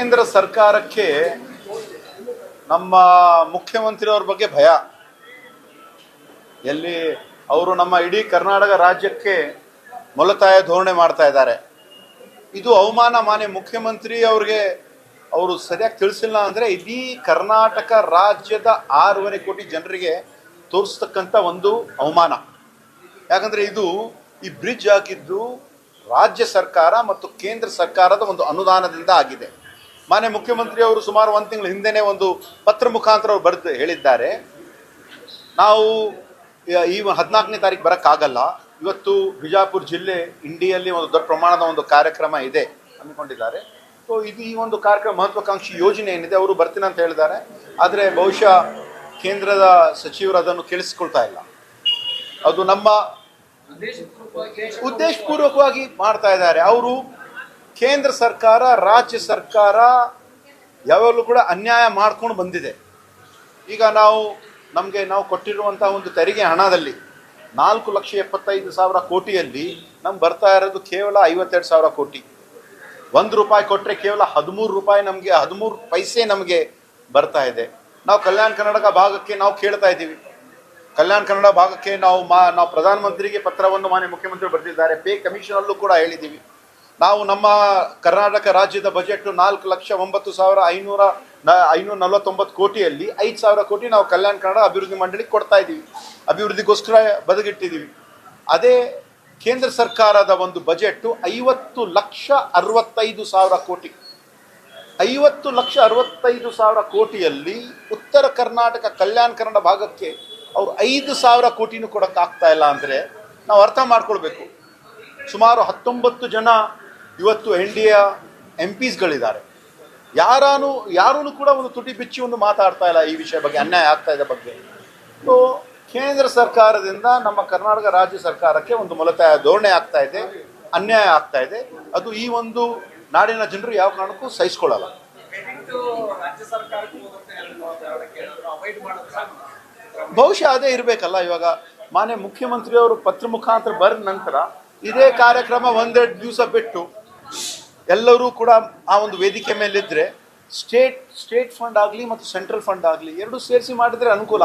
ಕೇಂದ್ರ ಸರ್ಕಾರಕ್ಕೆ ನಮ್ಮ ಮುಖ್ಯಮಂತ್ರಿಯವ್ರ ಬಗ್ಗೆ ಭಯ. ಎಲ್ಲಿ ಅವರು ನಮ್ಮ ಇಡೀ ಕರ್ನಾಟಕ ರಾಜ್ಯಕ್ಕೆ ಮೊಲತಾಯ ಧೋರಣೆ ಮಾಡ್ತಾ ಇದ್ದಾರೆ. ಇದು ಅವಮಾನ ಮಾನ್ಯ ಮುಖ್ಯಮಂತ್ರಿ ಅವ್ರಿಗೆ ಅವರು ಸರಿಯಾಗಿ ತಿಳಿಸಿಲ್ಲ ಅಂದರೆ ಇಡೀ ಕರ್ನಾಟಕ ರಾಜ್ಯದ ಆರೂವರೆ ಕೋಟಿ ಜನರಿಗೆ ತೋರಿಸ್ತಕ್ಕಂಥ ಒಂದು ಅವಮಾನ. ಯಾಕಂದ್ರೆ ಇದು ಈ ಬ್ರಿಡ್ಜ್ ಆಗಿದ್ದು ರಾಜ್ಯ ಸರ್ಕಾರ ಮತ್ತು ಕೇಂದ್ರ ಸರ್ಕಾರದ ಒಂದು ಅನುದಾನದಿಂದ ಆಗಿದೆ. ಮಾನ್ಯ ಮುಖ್ಯಮಂತ್ರಿ ಅವರು ಸುಮಾರು ಒಂದು ತಿಂಗಳ ಹಿಂದೆನೇ ಒಂದು ಪತ್ರ ಮುಖಾಂತರ ಅವರು ಬರೆದು ಹೇಳಿದ್ದಾರೆ. ನಾವು ಈ ಹದಿನಾಲ್ಕನೇ ತಾರೀಕು ಬರೋಕ್ಕಾಗಲ್ಲ. ಇವತ್ತು ಬಿಜಾಪುರ ಜಿಲ್ಲೆ ಇಂಡಿಯಲ್ಲಿ ಒಂದು ದೊಡ್ಡ ಪ್ರಮಾಣದ ಒಂದು ಕಾರ್ಯಕ್ರಮ ಇದೆ ಅಂದ್ಕೊಂಡಿದ್ದಾರೆ. ಸೊ ಇದು ಈ ಒಂದು ಕಾರ್ಯಕ್ರಮ ಮಹತ್ವಾಕಾಂಕ್ಷಿ ಯೋಜನೆ ಏನಿದೆ ಅವರು ಬರ್ತೀನಿ ಅಂತ ಹೇಳಿದ್ದಾರೆ. ಆದರೆ ಬಹುಶಃ ಕೇಂದ್ರದ ಸಚಿವರು ಅದನ್ನು ಕೇಳಿಸ್ಕೊಳ್ತಾ ಇಲ್ಲ. ಅದು ನಮ್ಮ ಉದ್ದೇಶಪೂರ್ವಕವಾಗಿ ಮಾಡ್ತಾ ಇದ್ದಾರೆ. ಅವರು ಕೇಂದ್ರ ಸರ್ಕಾರ, ರಾಜ್ಯ ಸರ್ಕಾರ ಯಾವಾಗಲೂ ಕೂಡ ಅನ್ಯಾಯ ಮಾಡ್ಕೊಂಡು ಬಂದಿದೆ. ಈಗ ನಾವು ನಮಗೆ ನಾವು ಕೊಟ್ಟಿರುವಂಥ ಒಂದು ತೆರಿಗೆ ಹಣದಲ್ಲಿ ನಾಲ್ಕು ಲಕ್ಷ ಎಪ್ಪತ್ತೈದು ಸಾವಿರ ಕೋಟಿಯಲ್ಲಿ ನಮ್ಗೆ ಬರ್ತಾ ಇರೋದು ಕೇವಲ ಐವತ್ತೆರಡು ಸಾವಿರ ಕೋಟಿ. ಒಂದು ರೂಪಾಯಿ ಕೊಟ್ಟರೆ ಕೇವಲ ಹದಿಮೂರು ರೂಪಾಯಿ ನಮಗೆ, ಹದಿಮೂರು ಪೈಸೆ ನಮಗೆ ಬರ್ತಾ ಇದೆ. ನಾವು ಕಲ್ಯಾಣ ಕರ್ನಾಟಕ ಭಾಗಕ್ಕೆ ನಾವು ಕೇಳ್ತಾ ಇದ್ದೀವಿ. ಕಲ್ಯಾಣ ಕನ್ನಡ ಭಾಗಕ್ಕೆ ನಾವು ಮಾ, ನಾವು ಪ್ರಧಾನಮಂತ್ರಿಗೆ ಪತ್ರವನ್ನು ಮಾನ್ಯ ಮುಖ್ಯಮಂತ್ರಿ ಬರೆದಿದ್ದಾರೆ. ಪೇ ಕಮಿಷನಲ್ಲೂ ಕೂಡ ಹೇಳಿದ್ದೀವಿ. ನಾವು ನಮ್ಮ ಕರ್ನಾಟಕ ರಾಜ್ಯದ ಬಜೆಟ್ ನಾಲ್ಕು ಲಕ್ಷ ಒಂಬತ್ತು ಸಾವಿರ ಐನೂರ ಐನೂರ ನಲವತ್ತೊಂಬತ್ತು ಕೋಟಿಯಲ್ಲಿ ಐದು ಸಾವಿರ ಕೋಟಿ ನಾವು ಕಲ್ಯಾಣ ಕನ್ನಡ ಅಭಿವೃದ್ಧಿ ಮಂಡಳಿಗೆ ಕೊಡ್ತಾ ಇದ್ದೀವಿ. ಅಭಿವೃದ್ಧಿಗೋಸ್ಕರ ಬದಗಿಟ್ಟಿದ್ದೀವಿ ಅದೇ ಕೇಂದ್ರ ಸರ್ಕಾರದ ಒಂದು ಬಜೆಟ್ ಐವತ್ತು ಲಕ್ಷ ಅರವತ್ತೈದು ಸಾವಿರ ಕೋಟಿ. ಐವತ್ತು ಲಕ್ಷ ಅರವತ್ತೈದು ಸಾವಿರ ಕೋಟಿಯಲ್ಲಿ ಉತ್ತರ ಕರ್ನಾಟಕ ಕಲ್ಯಾಣ ಕನ್ನಡ ಭಾಗಕ್ಕೆ ಅವರು ಐದು ಸಾವಿರ ಕೋಟಿನೂ ಕೊಡೋಕ್ಕಾಗ್ತಾ ಇಲ್ಲ ಅಂದರೆ ನಾವು ಅರ್ಥ ಮಾಡ್ಕೊಳ್ಬೇಕು. ಸುಮಾರು ಹತ್ತೊಂಬತ್ತು ಜನ ಇವತ್ತು ಎನ್ ಡಿ ಎ ಎಂ ಪಿಸ್ಗಳಿದ್ದಾರೆ ಯಾರಾನು ಯಾರೂ ಕೂಡ ಒಂದು ತುಟಿ ಬಿಚ್ಚಿ ಒಂದು ಮಾತಾಡ್ತಾ ಇಲ್ಲ ಈ ವಿಷಯ ಬಗ್ಗೆ, ಅನ್ಯಾಯ ಆಗ್ತಾ ಇದೆ ಬಗ್ಗೆ. ಸೊ, ಕೇಂದ್ರ ಸರ್ಕಾರದಿಂದ ನಮ್ಮ ಕರ್ನಾಟಕ ರಾಜ್ಯ ಸರ್ಕಾರಕ್ಕೆ ಒಂದು ಮೊಲತಾಯ ಧೋರಣೆ ಆಗ್ತಾ ಇದೆ, ಅನ್ಯಾಯ ಆಗ್ತಾ ಇದೆ. ಅದು ಈ ಒಂದು ನಾಡಿನ ಜನರು ಯಾವ ಕಾರಣಕ್ಕೂ ಸಹಿಸ್ಕೊಳ್ಳಲ್ಲ. ಬಹುಶಃ ಅದೇ ಇರಬೇಕಲ್ಲ ಇವಾಗ. ಮಾನ್ಯ ಮುಖ್ಯಮಂತ್ರಿಯವರು ಪತ್ರ ಮುಖಾಂತರ ಬರೆದ ನಂತರ ಇದೇ ಕಾರ್ಯಕ್ರಮ ಒಂದೆರಡು ದಿವಸ ಬಿಟ್ಟು ಎಲ್ಲರೂ ಕೂಡ ಆ ಒಂದು ವೇದಿಕೆ ಮೇಲಿದ್ದರೆ ಸ್ಟೇಟ್ ಸ್ಟೇಟ್ ಫಂಡ್ ಆಗಲಿ ಮತ್ತು ಸೆಂಟ್ರಲ್ ಫಂಡ್ ಆಗಲಿ ಎರಡು ಸೇರಿಸಿ ಮಾಡಿದ್ರೆ ಅನುಕೂಲ